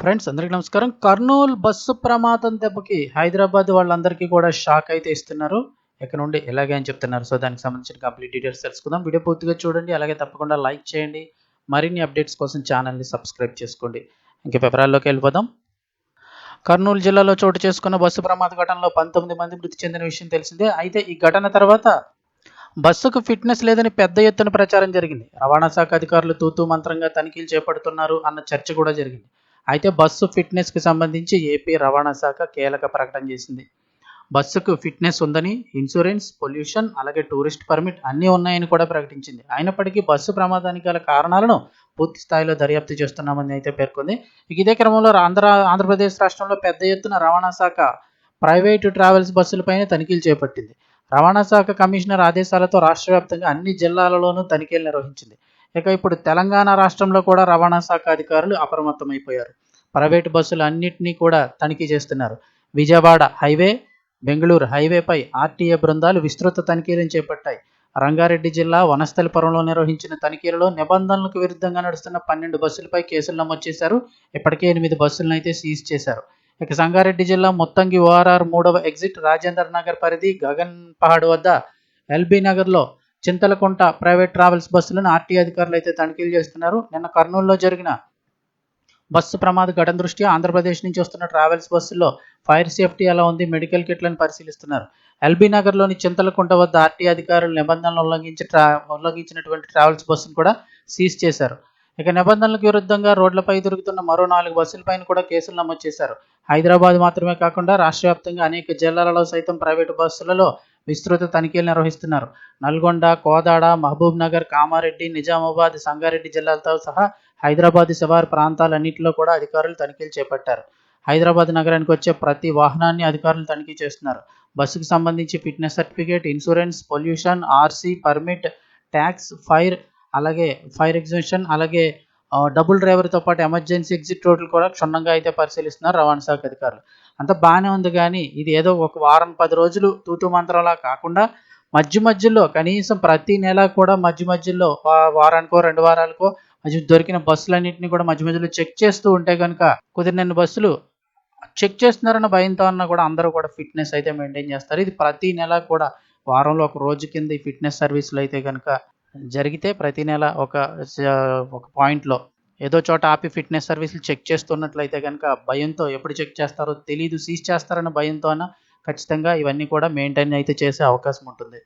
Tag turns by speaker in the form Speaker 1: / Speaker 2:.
Speaker 1: Friends అందరికీ నమస్కారం. Kurnool bus ప్రమాదం దెబ్బకి హైదరాబాద్ వాళ్ళందరికీ కూడా షాక్ అయితే ఇస్తున్నారు. ఎక్కడ నుండి ఎలాగే అని చెప్తున్నారు. సో దానికి సంబంధించిన కంప్లీట్ డీటెయిల్స్ తెలుసుకుందాం. వీడియో పూర్తిగా చూడండి. అలాగే తప్పకుండా లైక్ చేయండి. మరిన్ని అప్డేట్స్ కోసం ఛానల్ని సబ్స్క్రైబ్ చేసుకోండి. ఇంక వివరాల్లోకి వెళ్ళిపోదాం. కర్నూలు జిల్లాలో చోటు చేసుకున్న బస్సు ప్రమాద ఘటనలో పంతొమ్మిది మంది మృతి చెందిన విషయం తెలిసిందే. అయితే ఈ ఘటన తర్వాత బస్సుకు ఫిట్నెస్ లేదని పెద్ద ఎత్తున ప్రచారం జరిగింది. రవాణా శాఖ అధికారులు తూతూ మంత్రంగా తనిఖీలు చేపడుతున్నారు అన్న చర్చ కూడా జరిగింది. అయితే బస్సు ఫిట్నెస్కి సంబంధించి ఏపీ రవాణా శాఖ కీలక ప్రకటన చేసింది. బస్సుకు ఫిట్నెస్ ఉందని ఇన్సూరెన్స్ పొల్యూషన్ అలాగే టూరిస్ట్ పర్మిట్ అన్నీ ఉన్నాయని కూడా ప్రకటించింది. అయినప్పటికీ బస్సు ప్రమాదానికి గల కారణాలను పూర్తి స్థాయిలో దర్యాప్తు చేస్తున్నామని అయితే పేర్కొంది. ఇదే క్రమంలో ఆంధ్ర ఆంధ్రప్రదేశ్ రాష్ట్రంలో పెద్ద ఎత్తున రవాణా శాఖ ప్రైవేటు ట్రావెల్స్ బస్సులపైన తనిఖీలు చేపట్టింది. రవాణా శాఖ కమిషనర్ ఆదేశాలతో రాష్ట్ర వ్యాప్తంగా అన్ని జిల్లాలలోనూ తనిఖీలు నిర్వహించింది. ఇక ఇప్పుడు తెలంగాణ రాష్ట్రంలో కూడా రవాణా శాఖ అధికారులు అప్రమత్తమైపోయారు. ప్రైవేటు బస్సులు అన్నింటినీ కూడా తనిఖీ చేస్తున్నారు. విజయవాడ హైవే బెంగళూరు హైవేపై ఆర్టీఏ బృందాలు విస్తృత తనిఖీలను చేపట్టాయి. రంగారెడ్డి జిల్లా వనస్థలిపురంలో నిర్వహించిన తనిఖీలలో నిబంధనలకు విరుద్ధంగా నడుస్తున్న పన్నెండు బస్సులపై కేసులు నమోదు చేశారు. ఇప్పటికే ఎనిమిది బస్సులను అయితే సీజ్ చేశారు. ఇక సంగారెడ్డి జిల్లా మొత్తంగి ఓఆర్ఆర్ మూడవ ఎగ్జిట్ రాజేందర్ నగర్ పరిధి గగన్ పహాడ్ వద్ద ఎల్బీ నగర్లో చింతలకుంట ప్రైవేట్ ట్రావెల్స్ బస్సులను ఆర్టీ అధికారులు అయితే తనిఖీలు చేస్తున్నారు. నిన్న కర్నూలులో జరిగిన బస్సు ప్రమాద ఘటన దృష్ట్యా ఆంధ్రప్రదేశ్ నుంచి వస్తున్న ట్రావెల్స్ బస్సుల్లో ఫైర్ సేఫ్టీ ఎలా ఉంది మెడికల్ కిట్లను పరిశీలిస్తున్నారు. ఎల్బీ నగర్లోని చింతలకుంట వద్ద ఆర్టీ అధికారులు నిబంధనలు ఉల్లంఘించి ట్రా ఉల్లంఘించినటువంటి ట్రావెల్స్ బస్సును కూడా సీజ్ చేశారు. ఇక నిబంధనలకు విరుద్ధంగా రోడ్లపై తిరుగుతున్న మరో నాలుగు బస్సులపైన కూడా కేసులు నమోదు చేశారు. హైదరాబాద్ మాత్రమే కాకుండా రాష్ట్ర వ్యాప్తంగా అనేక జిల్లాలలో సైతం ప్రైవేటు బస్సులలో విస్తృత తనిఖీలు నిర్వహిస్తున్నారు. నల్గొండ కోదాడ మహబూబ్ నగర్ కామారెడ్డి నిజామాబాద్ సంగారెడ్డి జిల్లాలతో సహా హైదరాబాద్ శివారు ప్రాంతాలన్నింటిలో కూడా అధికారులు తనిఖీలు చేపట్టారు. హైదరాబాద్ నగరానికి వచ్చే ప్రతి వాహనాన్ని అధికారులు తనిఖీ చేస్తున్నారు. బస్సుకు సంబంధించి fitness certificate insurance pollution RC permit tax fire అలాగే ఫైర్ ఎగ్జిబిషన్ అలాగే డబుల్ డ్రైవర్తో పాటు ఎమర్జెన్సీ ఎగ్జిట్ రోడ్లు కూడా క్షుణ్ణంగా అయితే పరిశీలిస్తున్నారు రవాణా శాఖ అధికారులు. అంత బాగానే ఉంది కానీ ఇది ఏదో ఒక వారం పది రోజులు తూతు మంత్రంలా కాకుండా మధ్య మధ్యలో కనీసం ప్రతి నెల కూడా మధ్య మధ్యలో వారానికో రెండు వారాలకో మధ్య దొరికిన బస్సులన్నింటినీ కూడా మధ్య మధ్యలో చెక్ చేస్తూ ఉంటే కనుక కుదిరిన బస్సులు చెక్ చేస్తున్నారన్న భయంతో అన్న కూడా అందరూ కూడా ఫిట్నెస్ అయితే మెయింటైన్ చేస్తారు. ఇది ప్రతి నెల కూడా వారంలో ఒక రోజు కింద ఈ ఫిట్నెస్ సర్వీసులు అయితే కనుక జరిగితే ప్రతి నెల ఒక ఒక పాయింట్లో ఏదో చోట ఆపి ఫిట్నెస్ సర్వీసులు చెక్ చేస్తున్నట్లయితే కనుక భయంతో ఎప్పుడు చెక్ చేస్తారో తెలియదు సీజ్ చేస్తారన్న భయంతో ఖచ్చితంగా ఇవన్నీ కూడా మెయింటైన్ అయితే చేసే అవకాశం ఉంటుంది.